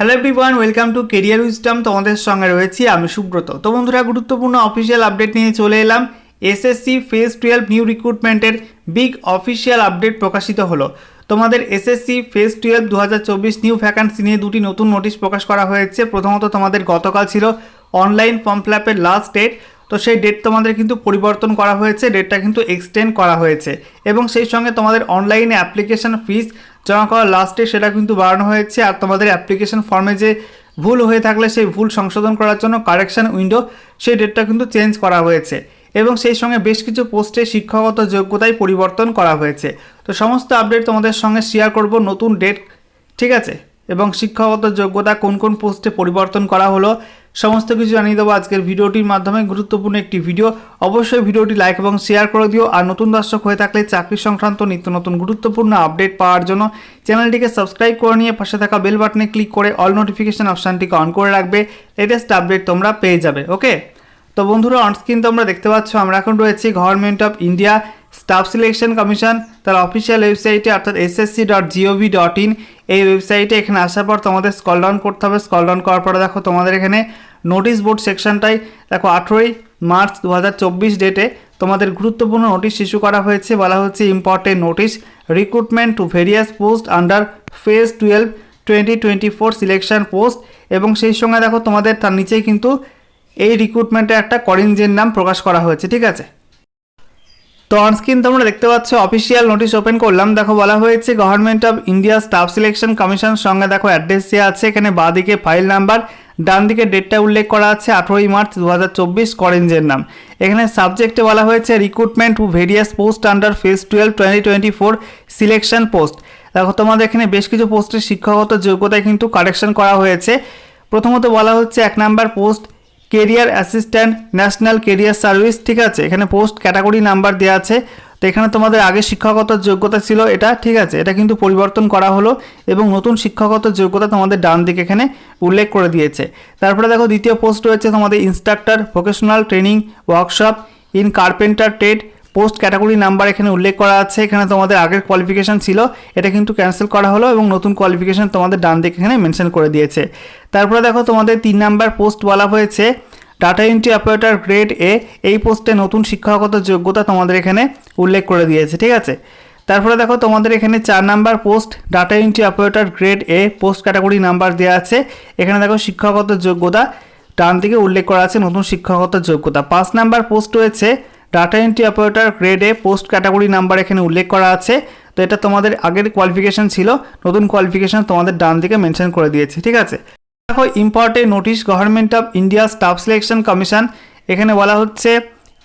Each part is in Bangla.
Hello everyone welcome to career wisdom তোমাদের সঙ্গে রয়েছি আমি সুব্রত। তো বন্ধুরা, গুরুত্বপূর্ণ অফিসিয়াল আপডেট নিয়ে চলে এলাম। এসএসসি ফেজ টুয়েলভ নিউ রিক্রুটমেন্টের বিগ অফিসিয়াল আপডেট প্রকাশিত হলো। তোমাদের এসএসসি ফেজ টুয়েলভ দু হাজার চব্বিশ নিউ ভ্যাকান্সি নিয়ে দুটি নতুন নোটিশ প্রকাশ করা হয়েছে। প্রথমত তোমাদের গতকাল ছিল online form fill last date তো সেই ডেট তোমাদের কিন্তু পরিবর্তন করা হয়েছে ডেটটা কিন্তু এক্সটেন্ড করা হয়েছে। এবং সেই সঙ্গে তোমাদের অনলাইনে অ্যাপ্লিকেশন ফিস জমা করার লাস্টে সেটা কিন্তু বাড়ানো হয়েছে আর তোমাদের অ্যাপ্লিকেশন ফর্মে যে ভুল হয়ে থাকলে সেই ভুল সংশোধন করার জন্য কারেকশান উইন্ডো সেই ডেটটা কিন্তু চেঞ্জ করা হয়েছে। এবং সেই সঙ্গে বেশ কিছু পোস্টে শিক্ষাগত যোগ্যতায় পরিবর্তন করা হয়েছে। তো সমস্ত আপডেট তোমাদের সঙ্গে শেয়ার করব নতুন ডেট ঠিক আছে? এবং শিক্ষাগত যোগ্যতা কোন কোন পোস্টে পরিবর্তন করা হলো, সমস্ত কিছু জানিয়ে দেবো আজকের ভিডিওটির মাধ্যমে। গুরুত্বপূর্ণ একটি ভিডিও অবশ্যই ভিডিওটি লাইক এবং শেয়ার করে দিও। আর নতুন দর্শক হয়ে থাকলে চাকরি সংক্রান্ত নিত্য নতুন গুরুত্বপূর্ণ আপডেট পাওয়ার জন্য চ্যানেলটিকে সাবস্ক্রাইব করে নিয়ে পাশে থাকা বেল বাটনে ক্লিক করে অল নোটিফিকেশান অপশানটিকে অন করে রাখবে। লেটেস্ট আপডেট তোমরা পেয়ে যাবে ওকে তো বন্ধুরা অনস্ক্রিন তোমরা দেখতে পাচ্ছ, আমরা এখন রয়েছি government of India staff selection commission তার অফিসিয়াল ওয়েবসাইটে অর্থাৎ SSC dot G O V dot in এই ওয়েবসাইটে এখানে আসার পর তোমাদের স্কল ডাউন করতে হবে। স্কল ডাউন করার পরে দেখো তোমাদের এখানে নোটিশ বোর্ড সেকশনটাই দেখো আঠেরোই মার্চ দু হাজার চব্বিশ ডেটে তোমাদের গুরুত্বপূর্ণ নোটিশ ইস্যু করা হয়েছে। বলা হচ্ছে important notice, recruitment to various post under phase twelve twenty twenty four selection post এবং সেই সঙ্গে দেখো তোমাদের তার নিচেই কিন্তু এই রিক্রুটমেন্টে একটা করিঞ্জের নাম প্রকাশ করা হয়েছে। ঠিক আছে? তো অনস্ক্রিন তোমরা দেখতে পাচ্ছ অফিসিয়াল নোটিশ ওপেন করলাম। দেখো, বলা হয়েছে government of India staff selection commission সঙ্গে দেখো অ্যাড্রেস দেওয়া আছে। এখানে বাঁদিকে ফাইল নাম্বার ডান দিকে ডেটটা উল্লেখ করা আছে, আঠেরোই মার্চ দু হাজার চব্বিশ করেঞ্জের নাম। এখানে সাবজেক্টে বলা হয়েছে recruitment to various post under phase twelve twenty twenty four selection post দেখো, তোমাদের এখানে বেশ কিছু পোস্টের শিক্ষাগত যোগ্যতায় কিন্তু কারেকশন করা হয়েছে। প্রথমত বলা হচ্ছে, এক number post career assistant national career service ঠিক আছে? এখানে পোস্ট ক্যাটাগরি নাম্বার দেওয়া আছে। তো এখানে তোমাদের আগে শিক্ষাগত যোগ্যতা ছিল এটা, ঠিক আছে? এটা কিন্তু পরিবর্তন করা হলো এবং নতুন শিক্ষাগত যোগ্যতা তোমাদের ডান দিকে এখানে উল্লেখ করে দিয়েছে। তারপরে দেখো দ্বিতীয় পোস্ট রয়েছে তোমাদের instructor vocational training workshop in carpenter trade post category number এখানে উল্লেখ করা আছে, এখানে তোমাদের আগের কোয়ালিফিকেশান ছিল, এটা কিন্তু ক্যান্সেল করা হলো এবং নতুন কোয়ালিফিকেশান তোমাদের ডান দিকে এখানে মেনশন করে দিয়েছে। তারপরে দেখো তোমাদের তিন নাম্বার পোস্ট বলা হয়েছে data entry operator grade A এই পোস্টে নতুন শিক্ষাগত যোগ্যতা তোমাদের এখানে উল্লেখ করে দিয়েছে, ঠিক আছে? তারপরে দেখো তোমাদের এখানে চার number post data entry operator grade A post category number দেওয়া আছে, এখানে দেখো শিক্ষাগত যোগ্যতা ডান দিকে উল্লেখ করা আছে, নতুন শিক্ষাগত যোগ্যতা। পাঁচ নাম্বার পোস্ট রয়েছে data entry operator grade post category number এখানে উল্লেখ করা আছে। তো এটা তোমাদের আগের কোয়ালিফিকেশান ছিল, নতুন কোয়ালিফিকেশান তোমাদের ডান দিকে মেনশন করে দিয়েছে, ঠিক আছে? দেখো important notice government of India staff selection commission এখানে বলা হচ্ছে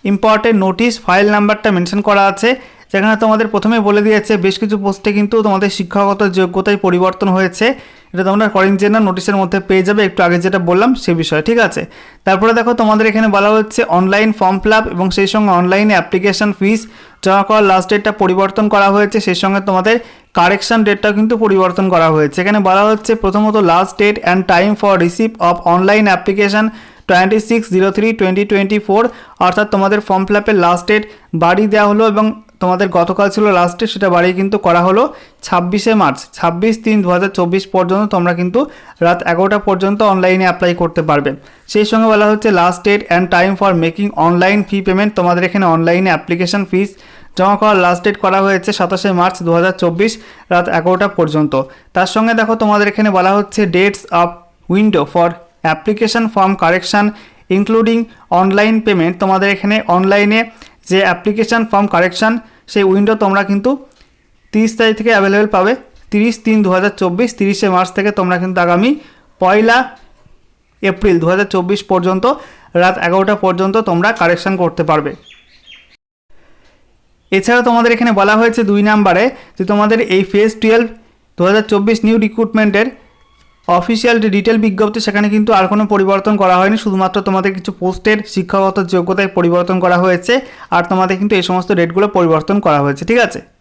ইম্পর্টেন্ট নোটিশ ফাইল নাম্বারটা মেনশন করা আছে। যেখানে তোমাদের প্রথমে বলে দিয়েছে, বেশ কিছু পোস্টে কিন্তু তোমাদের শিক্ষাগত যোগ্যতায় পরিবর্তন হয়েছে। এটা তোমরা করেঞ্জেনার নোটিশের মধ্যে পেয়ে যাবে, একটু আগে যেটা বললাম সে বিষয়ে, ঠিক আছে? তারপরে দেখো, তোমাদের এখানে বলা হচ্ছে অনলাইন ফর্ম ফিল এবং সেই সঙ্গে অনলাইনে অ্যাপ্লিকেশন ফিস জমা করার লাস্ট ডেটটা পরিবর্তন করা হয়েছে। সেই সঙ্গে তোমাদের কারেকশন ডেটটাও কিন্তু পরিবর্তন করা হয়েছে। এখানে বলা হচ্ছে, প্রথমত last date and time for receive of online application twenty six zero three twenty twenty four অর্থাৎ তোমাদের ফর্ম ফিল আপের লাস্ট ডেট বাড়িয়ে দেওয়া হলো এবং তোমাদের গতকাল ছিল লাস্টে সেটা বাড়িয়ে কিন্তু করা হলো ছাব্বিশে মার্চ। ছাব্বিশ তিন দু পর্যন্ত তোমরা কিন্তু রাত এগারোটা পর্যন্ত অনলাইনে অ্যাপ্লাই করতে পারবে। সেই সঙ্গে বলা হচ্ছে last date and time for making online fee payment তোমাদের এখানে অনলাইনে অ্যাপ্লিকেশন ফিস জমা করার লাস্ট ডেট করা হয়েছে সাতাশে মার্চ দু হাজার চব্বিশ রাত এগারোটা পর্যন্ত। তার সঙ্গে দেখো তোমাদের এখানে বলা হচ্ছে dates of window for application form correction including online payment তোমাদের এখানে অনলাইনে যে অ্যাপ্লিকেশান ফর্ম কারেকশান সেই উইন্ডো তোমরা কিন্তু তিরিশ তারিখ থেকে অ্যাভেলেবেল পাবে। তিরিশ তিন দু হাজার চব্বিশ, তিরিশে মার্চ থেকে তোমরা কিন্তু আগামী পয়লা এপ্রিল দু হাজার চব্বিশ পর্যন্ত রাত এগারোটা পর্যন্ত তোমরা কারেকশান করতে পারবে। এছাড়া তোমাদের এখানে বলা হয়েছে দুই নাম্বারে যে তোমাদের এই ফেজ টুয়েলভ দু হাজার চব্বিশ নিউ রিক্রুটমেন্টের অফিসিয়াল ডিটেল বিজ্ঞপ্তি, সেখানে কিন্তু আর কোনো পরিবর্তন করা হয়নি। শুধুমাত্র তোমাদের কিছু পোস্টের শিক্ষাগত যোগ্যতায় পরিবর্তন করা হয়েছে, আর তোমাদের কিন্তু এই সমস্ত রেটগুলো পরিবর্তন করা হয়েছে, ঠিক আছে?